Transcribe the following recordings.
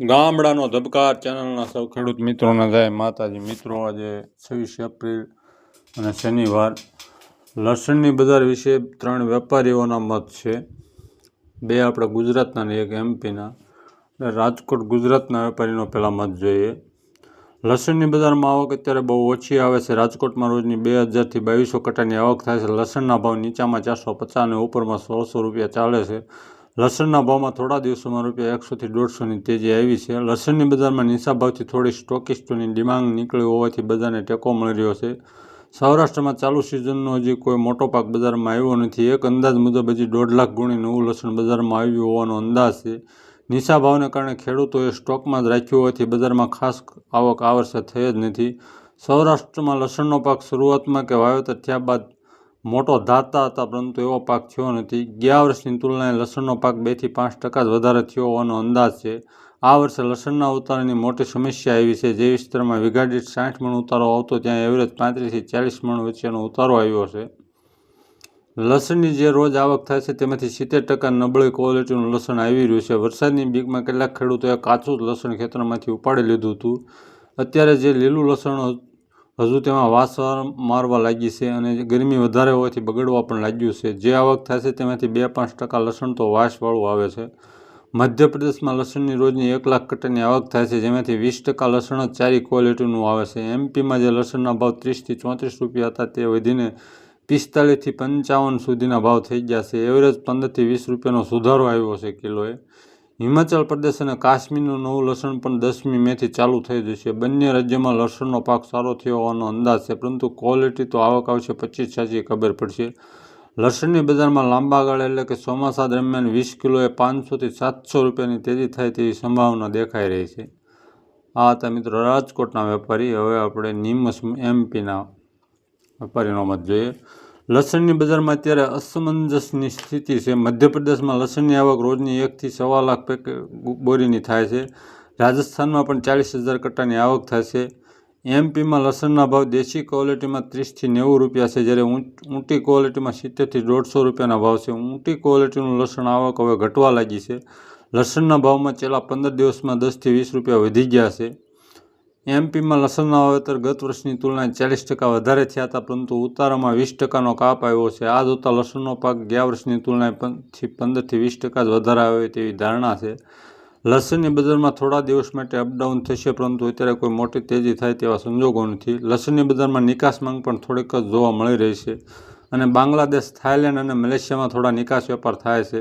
ગામડાનો ધબકાર ચેનલના સૌ ખેડૂત મિત્રોને જય માતાજી. મિત્રો, આજે છવ્વીસ એપ્રિલ અને શનિવાર. લસણની બજાર વિશે ત્રણ વેપારીઓના મત છે. બે આપણા ગુજરાતના ને એક એમપીના. રાજકોટ ગુજરાતના વેપારીનો પહેલાં મત જોઈએ. લસણની બજારમાં આવક અત્યારે બહુ ઓછી આવે છે. રાજકોટમાં રોજની બે હજારથી બાવીસો કટાની આવક થાય છે. લસણના ભાવ નીચામાં ચારસો પચાસ અને ઉપરમાં સોળસો રૂપિયા ચાલે છે. લસણના ભાવમાં થોડા દિવસોમાં રૂપિયા એકસોથી દોઢસોની તેજી આવી છે. લસણની બજારમાં નીચા ભાવથી થોડી સ્ટોકિસ્ટોની ડિમાન્ડ નીકળી હોવાથી બજારને ટેકો મળી રહ્યો છે. સૌરાષ્ટ્રમાં ચાલુ સિઝનનો હજી કોઈ મોટો પાક બજારમાં આવ્યો નથી. એક અંદાજ મુજબ હજી દોઢ લાખ ગુણી નવું લસણ બજારમાં આવ્યું હોવાનો અંદાજ છે. નીચા ભાવને કારણે ખેડૂતોએ સ્ટોકમાં જ રાખ્યું હોવાથી બજારમાં ખાસ આવક આ વર્ષે થઈ જ નથી. સૌરાષ્ટ્રમાં લસણનો પાક શરૂઆતમાં કે વાવેતર થયા બાદ મોટો ધાતા હતા, પરંતુ એવો પાક થયો નથી. ગયા વર્ષની તુલનાએ લસણનો પાક બેથી પાંચ ટકા જ વધારે થયો હોવાનો અંદાજ છે. આ વર્ષે લસણના ઉતારાની મોટી સમસ્યા આવી છે, જે વિસ્તારમાં વીઘા સાઠ મણ ઉતારો આવતો ત્યાં એવરેજ પાંત્રીસથી ચાલીસ મણ વચ્ચેનો ઉતારો આવ્યો છે. લસણની જે રોજ આવક થાય છે, તેમાંથી સિત્તેર ટકા નબળી ક્વોલિટીનું લસણ આવી રહ્યું છે. વરસાદની બીકમાં કેટલાક ખેડૂતોએ કાચું જ લસણ ખેતરમાંથી ઉપાડી લીધું હતું. અત્યારે જે લીલું લસણ હજુ તેમાં વાસ મારવા લાગી છે અને ગરમી વધારે હોવાથી બગડવા પણ લાગ્યું છે. જે આવક છે તેમાંથી બે પાંચ ટકા લસણ તો વાસવાળું આવે છે. મધ્યપ્રદેશમાં લસણની રોજની એક લાખ કટરની આવક થાય છે, જેમાંથી વીસ ટકા લસણ જ ચારી ક્વોલિટીનું આવે છે. એમપીમાં જે લસણના ભાવ ત્રીસથી ચોત્રીસ રૂપિયા હતા તે વધીને પિસ્તાળીસથી પંચાવન સુધીના ભાવ થઈ ગયા છે. એવરેજ પંદરથી વીસ રૂપિયાનો સુધારો આવ્યો છે કિલોએ. હિમાચલ પ્રદેશ અને કાશ્મીરનું નવું લસણ પણ દસમી મેથી ચાલુ થઈ જશે. બંને રાજ્યોમાં લસણનો પાક સારો થયો હોવાનો અંદાજ છે, પરંતુ ક્વોલિટી તો આવક આવશે પચીસ છાસી ખબર પડશે. લસણની બજારમાં લાંબા ગાળે એટલે કે ચોમાસા દરમિયાન વીસ કિલોએ પાંચસોથી સાતસો રૂપિયાની તેજી થાય તેવી સંભાવના દેખાઈ રહી છે. આ હતા મિત્રો રાજકોટના વેપારી. હવે આપણે નિમસ એમપીના વેપારીનો મત જોઈએ. લસણની બજારમાં અત્યારે અસમંજસની સ્થિતિ છે. મધ્યપ્રદેશમાં લસણની આવક રોજની એકથી સવા લાખ પેકેટ બોરીની થાય છે. રાજસ્થાનમાં પણ ચાલીસ હજાર કટ્ટાની આવક થાય છે. એમપીમાં લસણના ભાવ દેશી ક્વોલિટીમાં ત્રીસથી નેવું રૂપિયા છે. જ્યારે ઊંટી ક્વોલિટીમાં સિત્તેરથી દોઢસો રૂપિયાના ભાવ છે. ઊંટી ક્વોલિટીનું લસણ આવક હવે ઘટવા લાગી છે. લસણના ભાવમાં છેલ્લા પંદર દિવસમાં દસથી વીસ રૂપિયા વધી ગયા છે. એમપીમાં લસણના વાવેતર ગત વર્ષની તુલનાએ ચાલીસ ટકા વધારે થયા હતા, પરંતુ ઉતારામાં વીસ ટકાનો કાપ આવ્યો છે. આ જોતાં લસણનો પાક ગયા વર્ષની તુલનાએ પંદરથી પંદરથી વીસ ટકા જ વધારે આવે તેવી ધારણા છે. લસણની બજારમાં થોડા દિવસ માટે અપડાઉન થશે, પરંતુ અત્યારે કોઈ મોટી તેજી થાય તેવા સંજોગો નથી. લસણની બજારમાં નિકાસ માંગ પણ થોડીક જ જોવા મળી રહી છે અને બાંગ્લાદેશ, થાઇલેન્ડ અને મલેશિયામાં થોડા નિકાસ વેપાર થાય છે.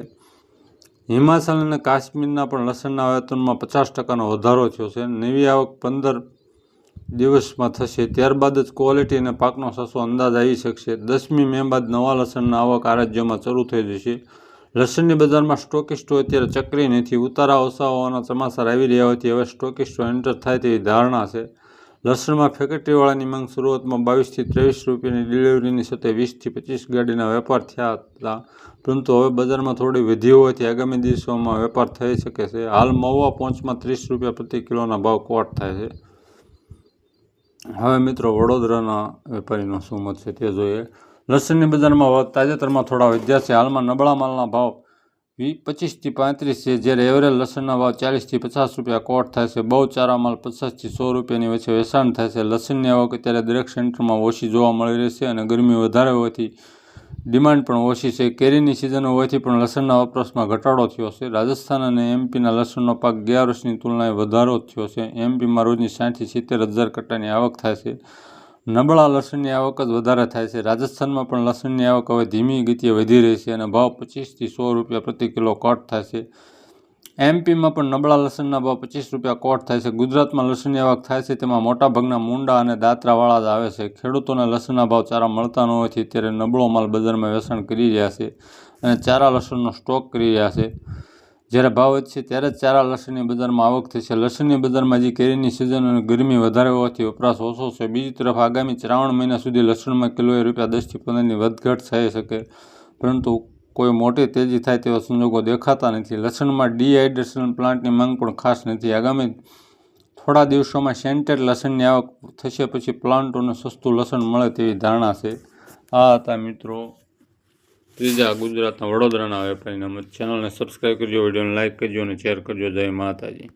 હિમાચલ અને કાશ્મીરના પણ લસણના વાવેતરમાં પચાસ ટકાનો વધારો થયો છે. નવી આવક પંદર દિવસમાં થશે. ત્યારબાદ જ ક્વોલિટી અને પાકનો સાસો અંદાજ આવી શકશે. દસમી મે બાદ નવા લસણના આવક આ રાજ્યોમાં શરૂ થઈ જશે. લસણની બજારમાં સ્ટોકિસ્ટો અત્યારે ચક્રી નથી. ઉતારા ઓછા હોવાના સમાચાર આવી રહ્યા હોવાથી હવે સ્ટોકિસ્ટો એન્ટર થાય તેવી ધારણા છે. લસણમાં ફેક્ટરીવાળાની માંગ શરૂઆતમાં બાવીસથી ત્રેવીસ રૂપિયાની ડિલિવરીની સાથે વીસથી પચીસ ગાડીના વેપાર થયા હતા. પરંતુ હવે બજારમાં થોડી વધી હોવાથી આગામી દિવસોમાં વેપાર થઈ શકે છે. હાલ મહુવા પહોંચમાં ત્રીસ રૂપિયા પ્રતિ કિલોના ભાવ કોટ થાય છે. હવે મિત્રો, વડોદરાના વેપારીનો શું મત છે તે જોઈએ. લસણની બજારમાં તાજેતરમાં થોડા વધ્યા છે. હાલમાં નબળા માલના ભાવ વી પચીસથી પાંત્રીસ છે, જ્યારે એવરેજ લસણના ભાવ ચાલીસથી પચાસ રૂપિયા કોટ થાય છે, બહુ ચારા માલ પચાસથી સો રૂપિયાની વચ્ચે વેચાણ થાય છે. લસણની આવક અત્યારે દરેક સેન્ટરમાં ઓછી જોવા મળી રહી છે અને ગરમી વધારે હોવાથી ડિમાન્ડ પણ ઓછી છે. કેરીની સિઝન હોવાથી પણ લસણના વપરાશમાં ઘટાડો થયો છે. રાજસ્થાન અને એમપીના લસણનો પાક ગયા વર્ષની તુલનાએ વધારો થયો છે. એમપીમાં રોજની સાઠથી સિત્તેર હજાર કટ્ટાની આવક થાય છે. નબળા લસણની આવક જ વધારે થાય છે. રાજસ્થાનમાં પણ લસણની આવક હવે ધીમી ગતિએ વધી રહી છે અને ભાવ પચીસથી સો રૂપિયા પ્રતિ કિલો કોટ થાય છે. એમપીમાં પણ નબળા લસણના ભાવ પચીસ રૂપિયા કોટ થાય છે. ગુજરાતમાં લસણની આવક થાય છે તેમાં મોટાભાગના મૂંડા અને દાંતરાવાળા જ આવે છે. ખેડૂતોને લસણના ભાવ ચારા મળતા ન હોવાથી ત્યારે નબળો માલ બજારમાં વેચાણ કરી રહ્યા છે અને ચારા લસણનો સ્ટોક કરી રહ્યા છે. જ્યારે ભાવ વધશે ત્યારે જ ચારા લસણની બજારમાં આવક થશે. લસણની બજારમાં જે કેરીની સિઝન અને ગરમી વધારે હોવાથી વપરાશ ઓછો છે. બીજી તરફ આગામી શ્રાવણ મહિના સુધી લસણમાં કિલોએ રૂપિયા દસથી પંદરની વધઘટ થઈ શકે. પરંતુ કોઈ મોટી તેજી થાય તેવા સંજોગો દેખાતા નથી. લસણમાં ડિહાઇડ્રેશન પ્લાન્ટની માંગ પણ ખાસ નથી. આગામી થોડા દિવસોમાં સેન્ટેડ લસણની આવક થશે પછી પ્લાન્ટોને સસ્તું લસણ મળે તેવી ધારણા છે. આ હતા મિત્રો ત્રીજા ગુજરાતના વડોદરાના વેપારીના ચેનલને સબસ્ક્રાઈબ કરજો, વિડીયોને લાઇક કરજો અને શેર કરજો. જય માતાજી.